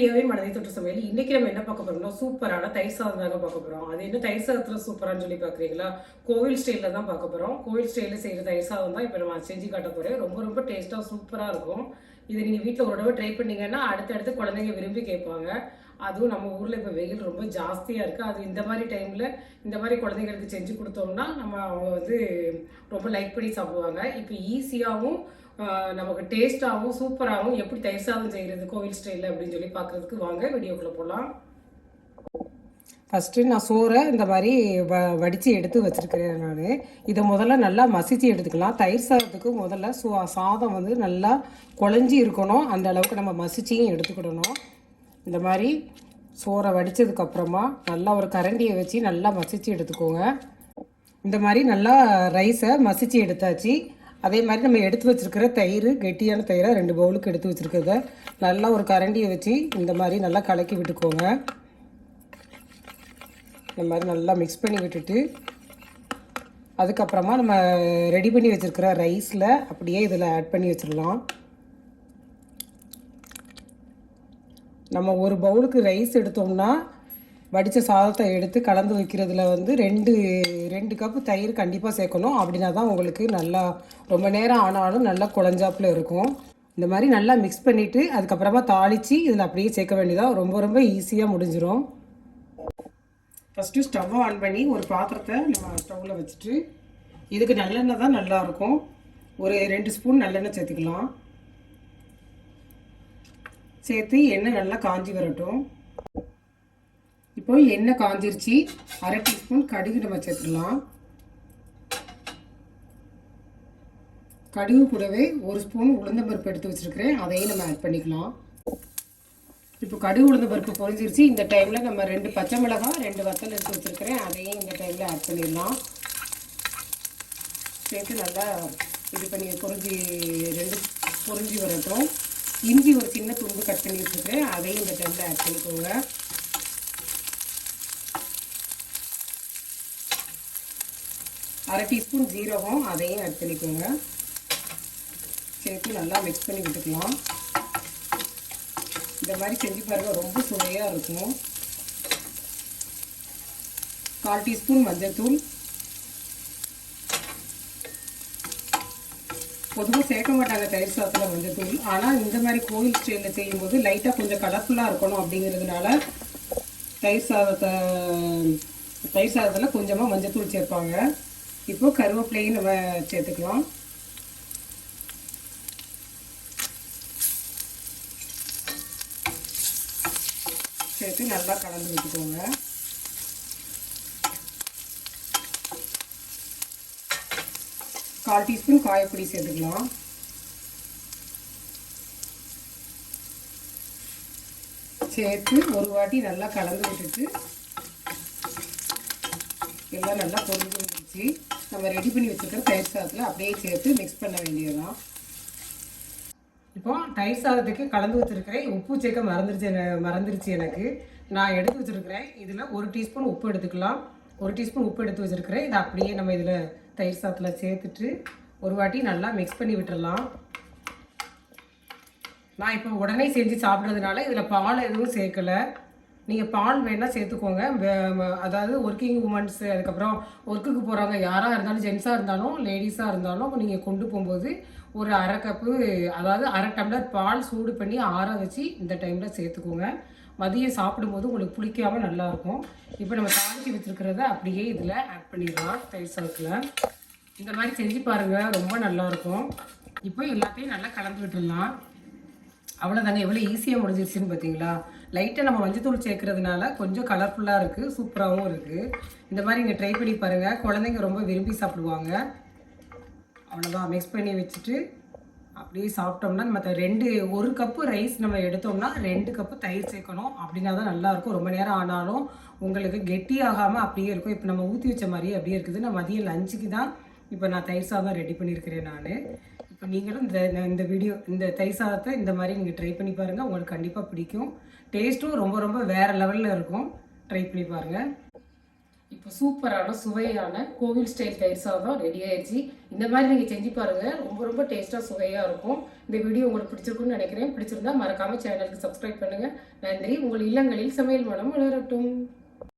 தொட்டு சமையல். இன்னைக்கு நம்ம என்ன பார்க்க போறோம்னா சூப்பரான தயிர் சாதம் தாங்க பார்க்க போறோம். அது என்ன தயிர் சாதத்துல சூப்பரான்னு சொல்லி பார்க்குறீங்களா? கோவில் ஸ்டைலில் தான் பார்க்க போறோம். கோவில் ஸ்டைலில் செய்கிற தயிர் சாதம் தான் இப்போ நம்ம செஞ்சு காட்ட போறேன். ரொம்ப ரொம்ப டேஸ்ட்டாக சூப்பராக இருக்கும். இது நீங்கள் வீட்டில் ஒரு தடவை ட்ரை பண்ணீங்கன்னா அடுத்தடுத்து குழந்தைங்க விரும்பி கேட்பாங்க. அதுவும் நம்ம ஊரில் இப்போ வெயில் ரொம்ப ஜாஸ்தியாக இருக்குது அது இந்த மாதிரி டைமில் இந்த மாதிரி குழந்தைங்களுக்கு செஞ்சு கொடுத்தோம்னா நம்ம அவங்க வந்து ரொம்ப லைக் பண்ணி சாப்பிடுவாங்க. இப்போ ஈஸியாகவும் நமக்கு டேஸ்ட்டாகவும் சூப்பராகவும் எப்படி தயிர் சாதம் செய்கிறது கோவில் ஸ்டைலில் அப்படின்னு சொல்லி பார்க்குறதுக்கு வாங்க. வீடியோக்குள்ளே போகலாம் ஃபஸ்ட்டு நான் சோறை இந்த மாதிரி வ வடித்து எடுத்து வச்சுருக்கிறேன் நான். இதை முதல்ல நல்லா மசிச்சு எடுத்துக்கலாம். தயிர் சாதத்துக்கு முதல்ல சோ சாதம் வந்து நல்லா குழஞ்சி இருக்கணும். அந்த அளவுக்கு நம்ம மசிச்சியும் எடுத்துக்கிடணும். இந்த மாதிரி சோறை வடித்ததுக்கப்புறமா நல்லா ஒரு கரண்டியை வச்சு நல்லா மசித்து எடுத்துக்கோங்க. இந்த மாதிரி நல்லா ரைஸை மசித்து எடுத்தாச்சு. அதே மாதிரி நம்ம எடுத்து வச்சுருக்கிற தயிர் கெட்டியான தயிரை ரெண்டு பவுலுக்கு எடுத்து வச்சுருக்கிறத நல்லா ஒரு கரண்டியை வச்சு இந்த மாதிரி நல்லா கலக்கி விட்டுக்கோங்க. இந்த மாதிரி நல்லா மிக்ஸ் பண்ணி விட்டுட்டு அதுக்கப்புறமா நம்ம ரெடி பண்ணி வச்சுருக்கிற ரைஸில் அப்படியே இதில் ஆட் பண்ணி வச்சிடலாம். நம்ம ஒரு பவுலுக்கு ரைஸ் எடுத்தோம்னா வடித்த சாதத்தை எடுத்து கலந்து வைக்கிறதுல வந்து ரெண்டு ரெண்டு கப்பு தயிர் கண்டிப்பாக சேர்க்கணும். அப்படின்னா தான் உங்களுக்கு நல்லா ரொம்ப நேரம் ஆனாலும் நல்லா குழஞ்சாப்பில் இருக்கும். இந்த மாதிரி நல்லா மிக்ஸ் பண்ணிவிட்டு அதுக்கப்புறமா தாளித்து இதில் அப்படியே சேர்க்க வேண்டியதாக ரொம்ப ரொம்ப ஈஸியாக முடிஞ்சிடும் ஃபஸ்ட்டு ஸ்டவ் ஆன் பண்ணி ஒரு பாத்திரத்தை நம்ம ஸ்டவ்வில் வச்சுட்டு இதுக்கு நல்லெண்ணெய் தான் நல்லாயிருக்கும். ஒரு ரெண்டு ஸ்பூன் நல்லெண்ணெய் சேர்த்துக்கலாம். சேர்த்து எண்ணெய் நல்லா காஞ்சி வரட்டும். இப்போ எண்ணெய் காஞ்சிருச்சு. அரை டீஸ்பூன் கடுகு நம்ம சேர்த்துடலாம். கடுகு கூடவே ஒரு ஸ்பூன் உளுந்தம்பருப்பு எடுத்து வச்சுருக்கிறேன். அதையும் நம்ம ஆட் பண்ணிக்கலாம். இப்போ கடுகு உளுந்த பருப்பு பொரிஞ்சிருச்சு. இந்த டைமில் நம்ம ரெண்டு பச்சை மிளகாய் ரெண்டு வத்தல் எடுத்து வச்சுருக்கிறேன். அதையும் இந்த டைமில் ஆட் பண்ணிடலாம். சேர்த்து நல்லா இது பண்ணி பொறிஞ்சி ரெண்டு பொறிஞ்சி வரட்டும். இஞ்சி ஒரு சின்ன துண்டு கட் பண்ணி வச்சுருக்கிறேன். அதையும் இந்த டைமில் ஆட் பண்ணிக்கோங்க. அரை டீஸ்பூன் ஜீரகம் அதையும் ஆட் பண்ணிக்கோங்க. சேர்த்து நல்லா மிக்ஸ் பண்ணி விட்டுக்கலாம். இந்த மாதிரி செஞ்சு பாருங்கள் ரொம்ப சுவையாக இருக்கும். கால் டீஸ்பூன் மஞ்சள்தூள் பொதுவாக சேர்க்க மாட்டாங்க தயிர் சாதத்தில் மஞ்சத்தூள் ஆனால் இந்த மாதிரி கோயில் ஸ்டைலில் செய்யும்போது லைட்டாக கொஞ்சம் கலர்ஃபுல்லாக இருக்கணும் அப்படிங்கிறதுனால தயிர் சாதத்தை தயிர் சாதத்தில் கொஞ்சமாக மஞ்சள்தூள் சேர்ப்பாங்க. இப்போ கருவேப்பிலையும் நம்ம சேர்த்துக்கலாம். சேர்த்து நல்லா கலந்து விட்டுக்கோங்க. கால் டீஸ்பூன் காயப்பொடி சேர்த்துக்கலாம். சேர்த்து ஒரு வாட்டி நல்லா கலந்து விட்டுட்டு எல்லாம் நல்லா பொரிஞ்சு வந்துருச்சு. நம்ம ரெடி பண்ணி வச்சுருக்கிற தயிர் சாதத்தில் அப்படியே சேர்த்து மிக்ஸ் பண்ண வேண்டியதுதான். இப்போ தயிர் சாதத்துக்கு கலந்து வச்சுருக்கிறேன் உப்பு சேர்க்க மறந்துருச்சு மறந்துருச்சு எனக்கு. நான் எடுத்து வச்சுருக்கிறேன். இதில் ஒரு டீஸ்பூன் உப்பு எடுத்துக்கலாம். ஒரு டீஸ்பூன் உப்பு எடுத்து வச்சுருக்கிறேன். இதை அப்படியே நம்ம இதில் தயிர் சாதத்தில் சேர்த்துட்டு ஒரு வாட்டி நல்லா மிக்ஸ் பண்ணி விட்டுடலாம் நான் இப்போ உடனே செஞ்சு சாப்பிட்றதுனால இதில் பால் எதுவும் சேர்க்கலை. நீங்கள் பால் வேணால் சேர்த்துக்கோங்க. வே- அதாவது ஒர்க்கிங் உமன்ஸ் அதுக்கப்புறம் ஒர்க்குக்கு போகிறவங்க யாராக இருந்தாலும் ஜென்ஸாக இருந்தாலும் லேடிஸாக இருந்தாலும் நீங்கள் கொண்டு போகும்போது ஒரு அரை கப்பு அதாவது அரை டம்ளர் பால் சூடு பண்ணி ஆற வச்சு இந்த டைமில் சேர்த்துக்கோங்க. மதியம் சாப்பிடும்போது உங்களுக்கு புளிக்காமல் நல்லாயிருக்கும் இப்போ நம்ம தாளிச்சு வச்சுருக்கிறத அப்படியே இதில் ஆட் பண்ணிடலாம். தயிர் சாதத்தில். இந்த மாதிரி செஞ்சு பாருங்கள் ரொம்ப நல்லாயிருக்கும் இப்போ எல்லாத்தையும் நல்லா கலந்து விட்டுடலாம். அவ்வளோதாங்க எவ்வளோ ஈஸியாக முடிஞ்சிருச்சுன்னு பார்த்தீங்களா லைட்டாக நம்ம மஞ்சத்தூள் சேர்க்கறதுனால கொஞ்சம் கலர்ஃபுல்லாக இருக்குது சூப்பராகவும் இருக்குது இந்த மாதிரி நீங்கள் ட்ரை பண்ணி பாருங்கள் குழந்தைங்க ரொம்ப விரும்பி சாப்பிடுவாங்க. அவ்வளோதான் மிக்ஸ் பண்ணி வச்சுட்டு அப்படியே சாப்பிட்டோம்னா மற்ற ரெண்டு ஒரு கப்பு ரைஸ் நம்ம எடுத்தோம்னா ரெண்டு கப்பு தயிர் சேர்க்கணும். அப்படின்னா தான் நல்லாயிருக்கும் ரொம்ப நேரம் ஆனாலும் உங்களுக்கு கெட்டி ஆகாமல் அப்படியே இருக்கும். இப்போ நம்ம ஊற்றி வச்ச மாதிரியே அப்படியே இருக்குது. நான் மதியம் லஞ்சுக்கு தான் இப்போ நான் தயிர் சாதம் ரெடி பண்ணியிருக்கிறேன் நான். இப்போ நீங்களும் இந்த இந்த வீடியோ இந்த தயிர் சாதத்தை இந்த மாதிரி நீங்கள் ட்ரை பண்ணி பாருங்கள் உங்களுக்கு கண்டிப்பாக பிடிக்கும். டேஸ்ட்டும் ரொம்ப ரொம்ப வேறு லெவலில் இருக்கும். ட்ரை பண்ணி பாருங்கள் இப்போ சூப்பரான சுவையான கோவில் ஸ்டைல் தயிர் சாதம் ரெடி ஆயிடுச்சு. இந்த மாதிரி நீங்கள் செஞ்சு பாருங்கள் ரொம்ப ரொம்ப டேஸ்ட்டாக சுவையாக இருக்கும். இந்த வீடியோ உங்களுக்கு பிடிச்சிருக்குன்னு நினைக்கிறேன். பிடிச்சிருந்தா மறக்காமல் சேனலுக்கு சப்ஸ்கிரைப் பண்ணுங்கள் நன்றி. உங்கள் இல்லங்களில் சமையல் மனம் வளரட்டும்.